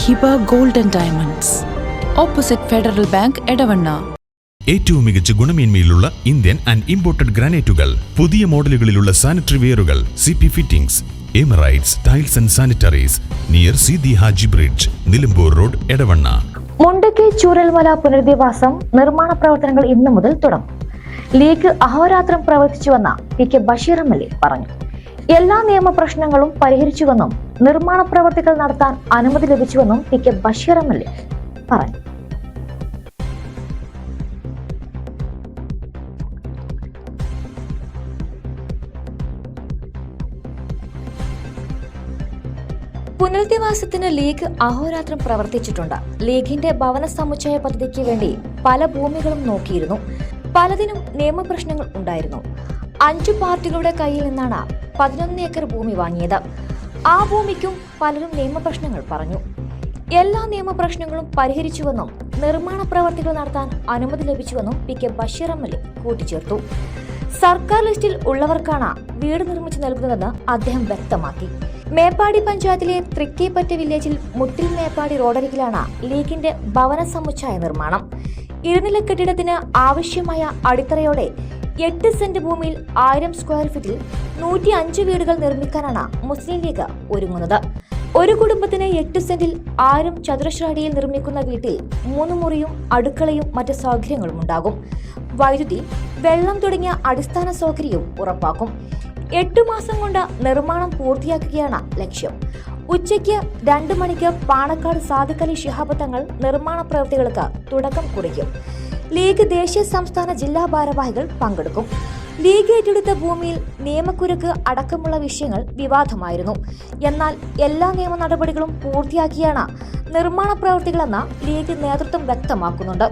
Hiba Golden Diamonds. Opposite Federal Bank Edavanna. ഏറ്റവും മികച്ച ഗുണമേന്മയിലുള്ള ഇന്ത്യൻ ആൻഡ് ഇമ്പോർട്ടഡ് ഗ്രാനൈറ്റുകൾ പുതിയ മോഡലുകളിലുള്ള sanitary വെയറുകൾ C P fittings Emirates Tiles and Sanitaries near C the Haji bridge Nilambur road Edavanna. Mundakkai Chooralmala പുനരധിവാസം നിർമ്മാണ പ്രവർത്തനങ്ങൾ ഇന്നു മുതൽ തുടങ്ങും. ലീഗ് അഹോരാത്രം പ്രവർത്തിച്ചുവെന്ന P K Basheer M L A പറഞ്ഞു. എല്ലാ നിയമ പ്രശ്നങ്ങളും പരിഹരിച്ചുവെന്നും നിർമ്മാണ പ്രവർത്തികൾ നടത്താൻ അനുമതി ലഭിച്ചുവെന്നും P K Basheer M L A പറഞ്ഞു. പുനരധിവാസത്തിന് ലീഗ് അഹോരാത്രം പ്രവർത്തിച്ചിട്ടുണ്ട്. ലീഗിന്റെ ഭവന സമുച്ചയ പദ്ധതിക്ക് വേണ്ടി പല ഭൂമികളും നോക്കിയിരുന്നു. പലതിനും നിയമപ്രശ്നങ്ങൾ ഉണ്ടായിരുന്നു. അഞ്ചു പാർട്ടികളുടെ കയ്യിൽ നിന്നാണ് പതിനൊന്ന് ഏക്കർ ഭൂമി വാങ്ങിയത്. ആ ഭൂമിക്കും പലരും നിയമപ്രശ്നങ്ങൾ പറഞ്ഞു. എല്ലാ നിയമപ്രശ്നങ്ങളും പരിഹരിച്ചുവെന്നും നിർമ്മാണ പ്രവർത്തികൾ നടത്താൻ അനുമതി ലഭിച്ചുവെന്നും P K Basheer M L A കൂട്ടിച്ചേർത്തു. സർക്കാർ ലിസ്റ്റിൽ ഉള്ളവർക്കാണ് വീട് നിർമ്മിച്ചു നൽകുന്നതെന്ന് അദ്ദേഹം വ്യക്തമാക്കി. മേപ്പാടി പഞ്ചായത്തിലെ തൃക്കേപ്പറ്റ വില്ലേജിൽ മുട്ടിൽ മേപ്പാടി റോഡരികിലാണ് ലീഗിന്റെ ഭവന സമുച്ചയ നിർമ്മാണം. ഇരുനില കെട്ടിടത്തിന് ആവശ്യമായ അടിത്തറയോടെ എട്ട് സെന്റ് ഭൂമിയിൽ ആയിരം സ്ക്വയർ ഫീറ്റിൽ നൂറ്റി അഞ്ച് വീടുകൾ നിർമ്മിക്കാനാണ് മുസ്ലിം ലീഗ് ഒരുങ്ങുന്നത്. ഒരു കുടുംബത്തിന് എട്ട് സെന്റിൽ ആയിരം ചതുരശ്ര അടിയിൽ നിർമ്മിക്കുന്ന വീട്ടിൽ മൂന്ന് മുറിയും അടുക്കളയും മറ്റ് സൗകര്യങ്ങളും ഉണ്ടാകും. വൈദ്യുതി വെള്ളം തുടങ്ങിയ അടിസ്ഥാന സൗകര്യവും ഉറപ്പാക്കും. എട്ടു മാസം കൊണ്ട് നിർമ്മാണം പൂർത്തിയാക്കുകയാണ് ലക്ഷ്യം. ഉച്ചയ്ക്ക് രണ്ട് മണിക്ക് പാണക്കാട് സാദിഖലി ശിഹാബ് തങ്ങൾ നിർമ്മാണ പ്രവൃത്തികൾക്ക് തുടക്കം കുറിക്കും. ലീഗ് ദേശീയ സംസ്ഥാന ജില്ലാ ഭാരവാഹികൾ പങ്കെടുക്കും. ലീഗ് ഏറ്റെടുത്ത ഭൂമിയിൽ നിയമക്കുരുക്ക് അടക്കമുള്ള വിഷയങ്ങൾ വിവാദമായിരുന്നു. എന്നാൽ എല്ലാ നിയമ നടപടികളും പൂർത്തിയാക്കിയാണ് നിർമ്മാണ പ്രവൃത്തികളെന്ന ലീഗ് നേതൃത്വം വ്യക്തമാക്കുന്നുണ്ട്.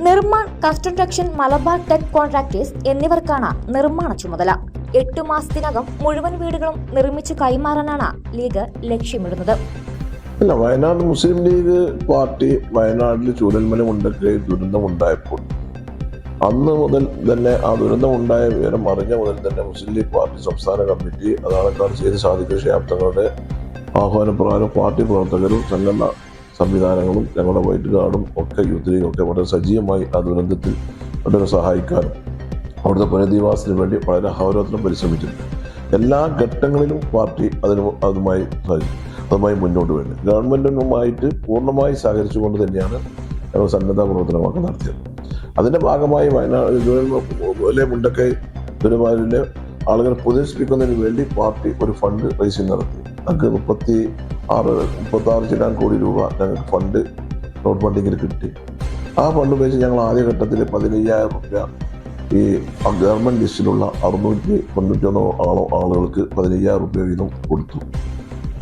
Nirman construction Malabar tech contractors എന്നിവർക്കാണ് നിർമ്മാണ ചുമതല. എട്ടു മാസത്തിനകം മുഴുവൻ വീടുകളും നിർമ്മിച്ചു കൈമാറാനാണ് ലീഗ് ലക്ഷ്യമിടുന്നത്. അല്ല വയനാട് മുസ്ലിം ലീഗ് പാർട്ടി വയനാട്ടിൽ ചൂരൽമല മുണ്ടക്കെ ദുരന്തമുണ്ടായപ്പോൾ. അന്ന് മുതൽ തന്നെ ആ ദുരന്തമുണ്ടായ വിവരം അറിഞ്ഞ മുതൽ തന്നെ മുസ്ലിം ലീഗ് പാർട്ടി സംസ്ഥാന കമ്മിറ്റി അതാണക്കാട് ചെയ്ത് സാധിക്കുന്ന ശാബ്ദങ്ങളുടെ ആഹ്വാനപ്രകാരം പാർട്ടി പ്രവർത്തകരും സംഘടന സംവിധാനങ്ങളും ഞങ്ങളുടെ വൈറ്റ് ഗാർഡും ഒക്കെ യൂത്ത് ലീഗും ഒക്കെ വളരെ സജീവമായി ആ ദുരന്തത്തിൽ വളരെ സഹായിക്കാനും അവിടുത്തെ പുനരധിവാസത്തിന് വേണ്ടി വളരെ അഹോരാത്രം പരിശ്രമിച്ചിട്ടുണ്ട്. എല്ലാ ഘട്ടങ്ങളിലും പാർട്ടി അതിന് അതുമായി സഹകരിച്ചു. അതുമായി മുന്നോട്ട് വരുന്നത്. ഗവൺമെന്റുമായിട്ട് പൂർണമായി സഹകരിച്ചുകൊണ്ട് തന്നെയാണ് ഞങ്ങൾ സന്നദ്ധ പ്രവർത്തനമൊക്കെ നടത്തിയത്. അതിന്റെ ഭാഗമായി വയനാട് മുണ്ടക്കൈ ദുരമാരിലെ ആളുകളെ പ്രദർശിപ്പിക്കുന്നതിന് വേണ്ടി പാർട്ടി ഒരു ഫണ്ട് റൈസിംഗ് നടത്തി. ഞങ്ങൾക്ക് മുപ്പത്തി ആറ് മുപ്പത്തി ആറ് ചില്ലാൻ കോടി രൂപ ഞങ്ങൾക്ക് ഫണ്ട് നോട്ട് ഫണ്ടിങ്ങിൽ കിട്ടി. ആ ഫണ്ട് ഉപയോഗിച്ച് ഞങ്ങൾ ആദ്യഘട്ടത്തിൽ പതിനയ്യായിരം രൂപ ഈ ഗവൺമെന്റ് ലിസ്റ്റിലുള്ള അറുന്നൂറ്റി തൊണ്ണൂറ്റൊന്നോ ആളോ ആളുകൾക്ക് പതിനയ്യായിരം രൂപ വീതം കൊടുത്തു.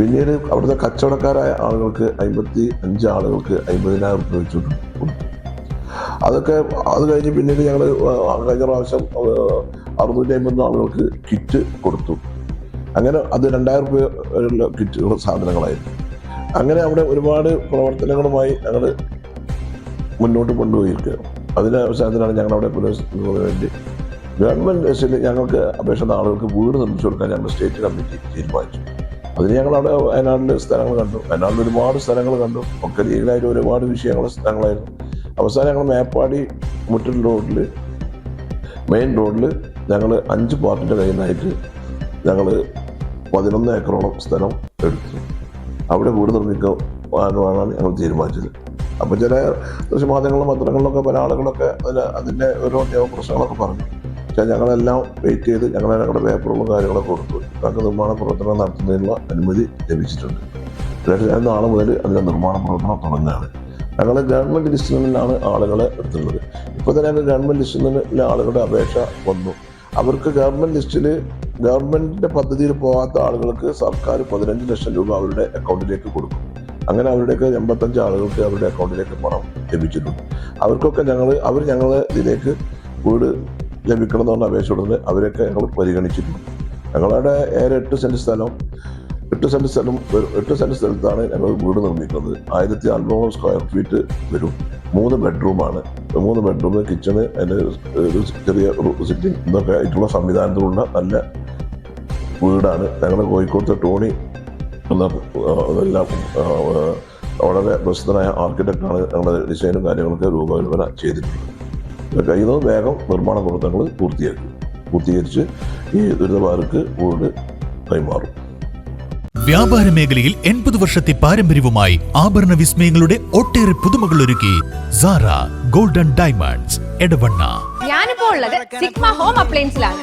പിന്നീട് അവിടുത്തെ കച്ചവടക്കാരായ ആളുകൾക്ക് അമ്പത്തി അഞ്ച് ആളുകൾക്ക് അമ്പതിനായിരം രൂപ കൊടുത്തു അതൊക്കെ അത് കഴിഞ്ഞ് പിന്നീട് ഞങ്ങൾ കഴിഞ്ഞ പ്രാവശ്യം അറുന്നൂറ്റി അമ്പത് ആളുകൾക്ക് കിറ്റ് കൊടുത്തു. അങ്ങനെ അത് രണ്ടായിരം രൂപ വരെയുള്ള കിറ്റുകൾ സാധനങ്ങളായിരുന്നു. അങ്ങനെ അവിടെ ഒരുപാട് പ്രവർത്തനങ്ങളുമായി ഞങ്ങൾ മുന്നോട്ട് കൊണ്ടുപോയിരിക്കുകയാണ് അതിന്റെ അവസാനത്തിലാണ് ഞങ്ങൾ അവിടെ പുനഃസ്ഥാപിക്കുന്നതിന് വേണ്ടി ഗവൺമെന്റ് ഞങ്ങൾക്ക് അപേക്ഷ ആളുകൾക്ക് വീട് നിർമ്മിച്ചു കൊടുക്കാൻ ഞങ്ങൾ സ്റ്റേറ്റ് കമ്മിറ്റി തീരുമാനിച്ചു. അതിന് ഞങ്ങൾ അവിടെ വയനാട്ടിൽ സ്ഥലങ്ങൾ കണ്ടു. വയനാട്ടിൽ ഒരുപാട് സ്ഥലങ്ങൾ കണ്ടു. ഒക്കെ രീതിയിലായിട്ട് ഒരുപാട് വിഷയങ്ങൾ സ്ഥലങ്ങളായിരുന്നു. അവസാനം ഞങ്ങൾ മേപ്പാടി മുറ്റൽ റോഡിൽ മെയിൻ റോഡിൽ ഞങ്ങൾ അഞ്ച് പാർട്ടിന്റെ കയ്യിൽ നിന്നായിട്ട് ഞങ്ങൾ പതിനൊന്ന് ഏക്കറോളം സ്ഥലം എടുത്തു. അവിടെ വീട് നിർമ്മിക്കാനാണ് ഞങ്ങൾ തീരുമാനിച്ചത്. അപ്പോൾ ചില ദൃശ്യമാധ്യമങ്ങളിലും പത്രങ്ങളിലൊക്കെ പല ആളുകളൊക്കെ അതിന് അതിന്റെ ഓരോ പ്രശ്നങ്ങളൊക്കെ പറഞ്ഞു. പക്ഷേ ഞങ്ങളെല്ലാം വെയിറ്റ് ചെയ്ത് ഞങ്ങൾ ഞങ്ങളുടെ പേപ്പറുകളും കാര്യങ്ങളൊക്കെ കൊടുത്തു. ഞങ്ങൾക്ക് നിർമ്മാണ പ്രവർത്തനം നടത്തുന്നതിനുള്ള അനുമതി ലഭിച്ചിട്ടുണ്ട്. തീർച്ചയായും നാളെ മുതൽ അതിന്റെ നിർമ്മാണ പ്രവർത്തനം തുടങ്ങുകയാണ്. ഞങ്ങൾ ഗവൺമെന്റ് ലിസ്റ്റിൽ നിന്നാണ് ആളുകളെ എടുത്തുള്ളത് ഇപ്പോൾ തന്നെ ഞങ്ങൾ ഗവൺമെന്റ് ലിസ്റ്റിൽ ആളുകളുടെ അപേക്ഷ വന്നു. അവർക്ക് ഗവൺമെന്റ് ലിസ്റ്റിൽ ഗവൺമെന്റിന്റെ പദ്ധതിയിൽ പോകാത്ത ആളുകൾക്ക് സർക്കാർ പതിനഞ്ച് ലക്ഷം രൂപ അവരുടെ അക്കൗണ്ടിലേക്ക് കൊടുക്കും. അങ്ങനെ അവരുടെയൊക്കെ എൺപത്തഞ്ച് ആളുകൾക്ക് അവരുടെ അക്കൗണ്ടിലേക്ക് പണം ലഭിച്ചിട്ടുണ്ട്. അവർക്കൊക്കെ ഞങ്ങൾ അവർ ഞങ്ങൾ ഇതിലേക്ക് വീട് ലഭിക്കണം എന്ന് പറഞ്ഞ അപേക്ഷ കൊടുത്ത് അവരൊക്കെ ഞങ്ങൾ പരിഗണിച്ചിട്ടുണ്ട് ഞങ്ങളുടെ ഏറെ എട്ട് സെന്റ് സ്ഥലം എട്ട് സെന്റ് സ്ഥലം. എട്ട് സെന്റ് സ്ഥലത്താണ് ഞങ്ങൾ വീട് നിർമ്മിക്കുന്നത്. ആയിരത്തി അറുന്നൂറ് സ്ക്വയർ ഫീറ്റ് വരും. മൂന്ന് ബെഡ്റൂമാണ്. മൂന്ന് ബെഡ്റൂം കിച്ചണ് അതിന് ഒരു ചെറിയ സിറ്റിംഗ് ഇതൊക്കെ ആയിട്ടുള്ള സംവിധാനത്തിലുള്ള നല്ല വീടാണ്. ഞങ്ങളുടെ കോഴിക്കോട്ട് ടോണി എന്ന എല്ലാം വളരെ പ്രസിദ്ധനായ ആർക്കിടെക്റ്റാണ് ഞങ്ങളുടെ ഡിസൈനും കാര്യങ്ങളൊക്കെ രൂപകൽപ്പന ചെയ്തിട്ടുള്ളത് കഴിയുന്നത് വേഗം നിർമ്മാണ പ്രവർത്തനങ്ങൾ പൂർത്തിയാക്കി പൂർത്തീകരിച്ച് ഈ ദുരിതബാധക്ക് വീട് കൈമാറും. വ്യാപാര മേഖലയിൽ എൺപത് വർഷത്തെ പാരമ്പര്യവുമായി ആഭരണ വിസ്മയങ്ങളുടെ ഒട്ടേറെ പുതുമകൾ ഒരുക്കി സാറ ഗോൾഡൻ ഡയമണ്ട്സ് എടവണ്ണ. ഞാനിപ്പോ ഉള്ളത് സിഗ്മ ഹോം അപ്ലയൻസിലാണ്